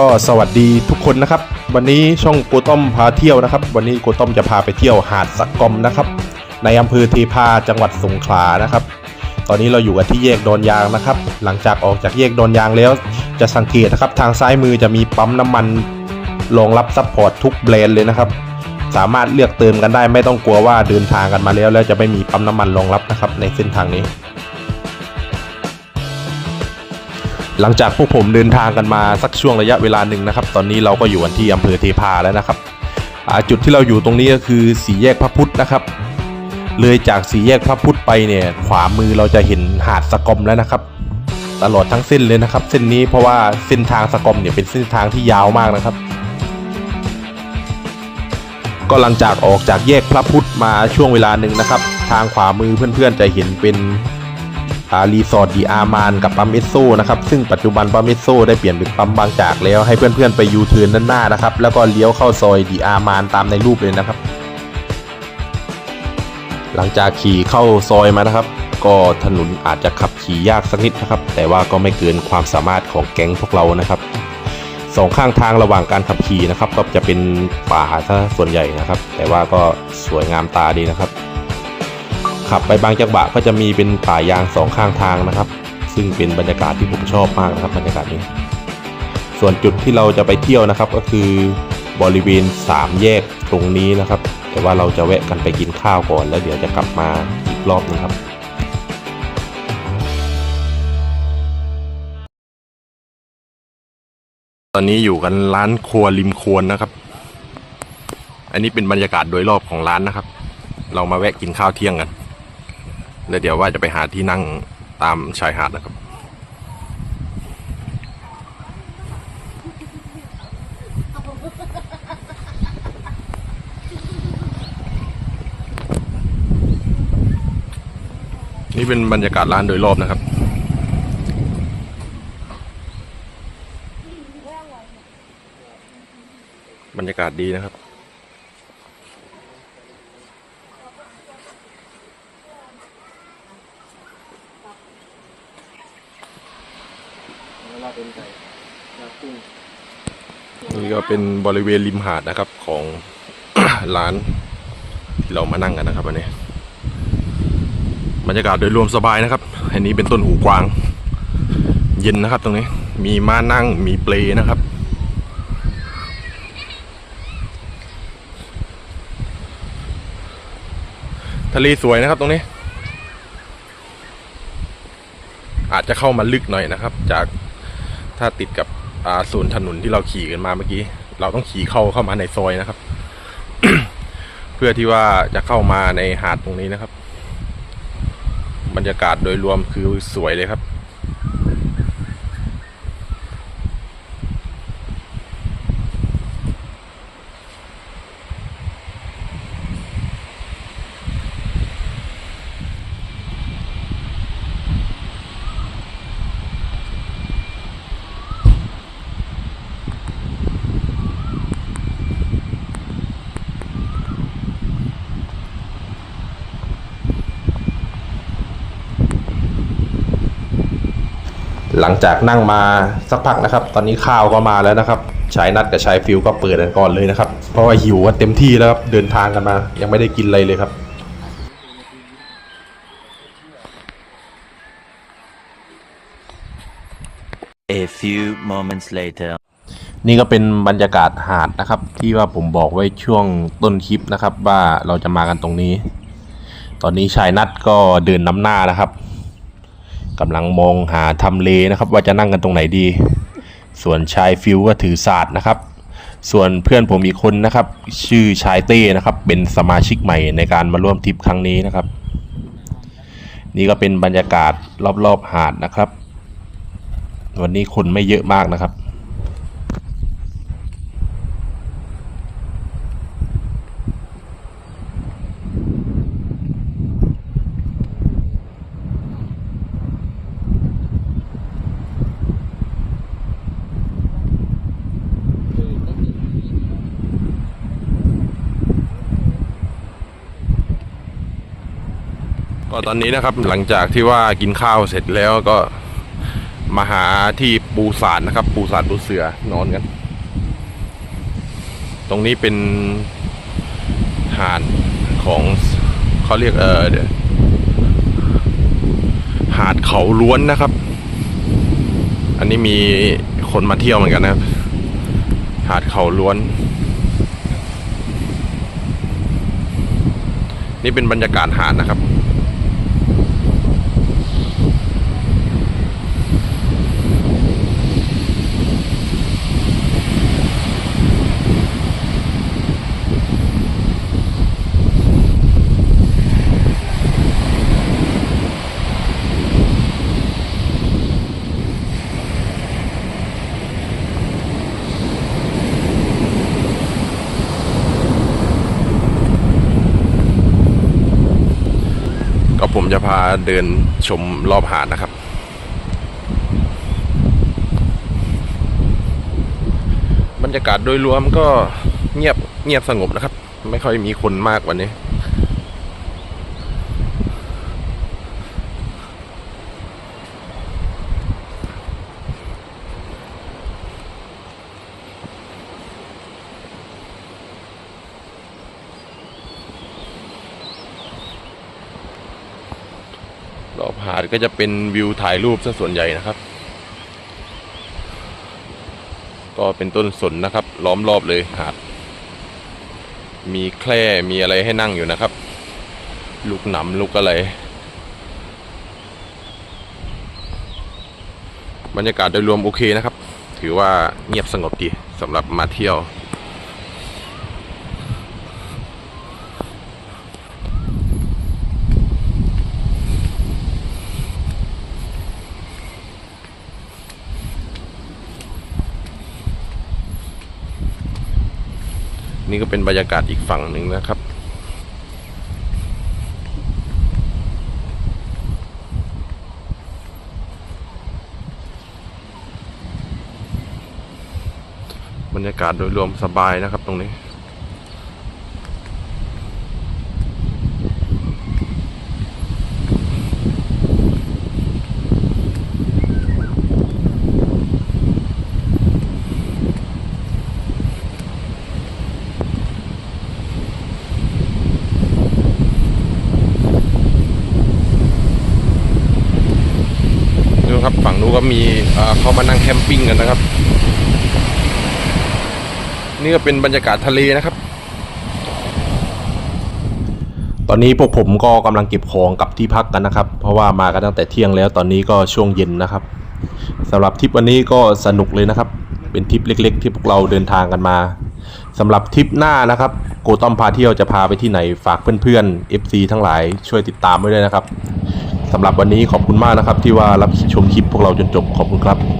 ก็สวัสดีทุกคนนะครับ วันนี้ช่องโกต้อมพาเที่ยวนะครับ วันนี้โกต้อมจะพาไปเที่ยวหาดสะกอมนะครับ ในอำเภอเทพาจังหวัดสงขลานะครับ ตอนนี้เราอยู่กันที่แยกดอนยางนะครับ หลังจากออกจากแยกดอนยางแล้ว จะสังเกตนะครับทางซ้ายมือจะมีปั๊มน้ำมันรองรับซัพพอร์ตทุกแบรนด์เลยนะครับ สามารถเลือกเติมกันได้ไม่ต้องกลัวว่าเดินทางกันมาแล้ว แล้วจะไม่มีปั๊มน้ำมันรองรับนะครับในเส้นทางนี้ หลังจากพวกผมเดินทางกันมาสักช่วงระยะเวลาหนึ่งนะครับ ตอนนี้เราก็อยู่กันที่อำเภอเทพาแล้วนะครับจุดที่เราอยู่ตรงนี้ก็คือสี่แยกพระพุทธนะครับ เลยจากสี่แยกพระพุทธไปเนี่ย ขวามือเราจะเห็นหาดสะกอมแล้วนะครับ ตลอดทั้งเส้นเลยนะครับ เส้นนี้เพราะว่าเส้นทางสะกอมเนี่ยเป็นเส้นทางที่ยาวมากนะครับ ก็หลังจากออกจากแยกพระพุทธมาช่วงเวลาหนึ่งนะครับ ทางขวามือเพื่อนๆจะเห็นเป็น รีสอร์ทดีอาร์มานกับปั๊มเอสโซนะครับซึ่งปัจจุบันปั๊มเอสโซได้เปลี่ยนเป็นปั๊มบางจากแล้วให้เพื่อนๆไปยูเทิร์นด้านหน้านะครับแล้วก็เลี้ยวเข้าซอยดีอาร์มานตามในรูปเลยนะครับ หลังจากขี่เข้าซอยมานะครับ ก็ถนนอาจจะขับขี่ยากสักนิดนะครับ แต่ว่าก็ไม่เกินความสามารถของแก๊งพวกเรานะครับสองข้างทางระหว่างการขับขี่นะครับ ก็จะเป็นป่าซะส่วนใหญ่นะครับ แต่ว่าก็สวยงามตาดีนะครับ ขับไปบางจังหวะก็จะมีเป็นป่ายางสองข้างทางนะครับ ซึ่งเป็นบรรยากาศที่ผมชอบมากนะครับบรรยากาศนี้ ส่วนจุดที่เราจะไปเที่ยวนะครับก็คือบริเวณสามแยกตรงนี้นะครับ แต่ว่าเราจะแวะกันไปกินข้าวก่อน แล้วเดี๋ยวจะกลับมาอีกรอบนึงครับตอนนี้อยู่กันร้านครัวริมควรนะครับ อันนี้เป็นบรรยากาศโดยรอบของร้านนะครับ เรามาแวะกินข้าวเที่ยงกัน แล้วเดี๋ยวว่าจะไปหาที่นั่งตามชายหาดนะครับ นี่เป็นบรรยากาศร้านโดยรอบนะครับบรรยากาศดีนะครับ นี่ก็เป็นบริเวณริมหาดนะครับของ ร้านที่เรามานั่งกันนะครับวันนี้บรรยากาศโดยรวมสบายนะครับ อันนี้เป็นต้นหูกวาง เย็นนะครับตรงนี้ มีม้านั่ง มีเปลนะครับ ทะเลสวยนะครับตรงนี้ อาจจะเข้ามาลึกหน่อยนะครับ จาก ถ้าติดกับอ่าส่วนถนนที่เราขี่กันมาเมื่อกี้ เราต้องขี่เข้าเข้ามาในซอยนะครับ เพื่อที่ว่าจะเข้ามาในหาดตรงนี้นะครับ บรรยากาศโดยรวมคือสวยเลยครับ หลังจากนั่งมาสักพักนะครับ ตอนนี้ข้าวก็มาแล้วนะครับชายนัดกับชายฟิวก็เปิดกันก่อนเลยนะครับ เพราะว่าหิวกันเต็มที่แล้วครับเดินทางกันมา ยังไม่ได้กินอะไรเลยครับ A few moments later. นี่ก็เป็นบรรยากาศหาดนะครับ ที่ว่าผมบอกไว้ช่วงต้นคลิปนะครับ ว่าเราจะมากันตรงนี้ ตอนนี้ชายนัดก็เดินนำหน้านะครับ กำลังมองหาทำเลนะครับ ว่าจะนั่งกันตรงไหนดี ส่วนชายฟิวก็ถือศาสตร์นะครับ ส่วนเพื่อนผมอีกคนนะครับ ชื่อชายเต้นะครับ เป็นสมาชิกใหม่ในการมาร่วมทริปครั้งนี้นะครับ นี่ก็เป็นบรรยากาศรอบๆหาดนะครับ วันนี้คนไม่เยอะมากนะครับ ก็ ตอนนี้นะครับหลังจากที่ว่ากินข้าวเสร็จแล้วก็มาหาที่ปูสารนะครับ ปูสารปูเสือนอนกัน ตรงนี้เป็นหาดของเขาเรียกเออหาดเขาล้วนนะครับ อันนี้มีคนมาเที่ยวเหมือนกันนะครับ หาดเขาล้วน นี่เป็นบรรยากาศหาดนะครับ ก็ผม จะพาเดินชมรอบหาดนะครับ บรรยากาศโดยรวมก็เงียบเงียบสงบนะครับ ไม่ค่อยมีคนมากวันนี้ รอบหาดก็จะเป็นวิวถ่ายรูปซะส่วนใหญ่นะครับ ก็เป็นต้นสนนะครับ ล้อมรอบเลยหาด มีแคร่มีอะไรให้นั่งอยู่นะครับ ลูกหนำลูกอะไรบรรยากาศโดยรวมโอเคนะครับ ถือว่าเงียบสงบดีสำหรับมาเที่ยว นี่ก็เป็นบรรยากาศอีกฝั่งหนึ่งนะครับ บรรยากาศโดยรวมสบายนะครับตรงนี้ ดูครับฝั่งนู้น ก็มีเขามานั่งแคมปิ้งกันนะครับ นี่ก็เป็นบรรยากาศทะเลนะครับ ตอนนี้พวกผมก็กำลังเก็บของกับที่พักกันนะครับ เพราะว่ามากันตั้งแต่เที่ยงแล้วตอนนี้ก็ช่วงเย็นนะครับสำหรับทริปวันนี้ก็สนุกเลยนะครับ เป็นทริปเล็ก ๆ ที่พวกเราเดินทางกันมาสำหรับทริปหน้านะครับโกต้อมพาเที่ยวจะพาไปที่ไหนฝากเพื่อนๆ FC ทั้งหลายช่วยติดตามไว้ด้วยนะครับ สำหรับวันนี้ขอบคุณมากนะครับ ที่ว่ารับชมคลิปพวกเราจนจบขอบคุณครับ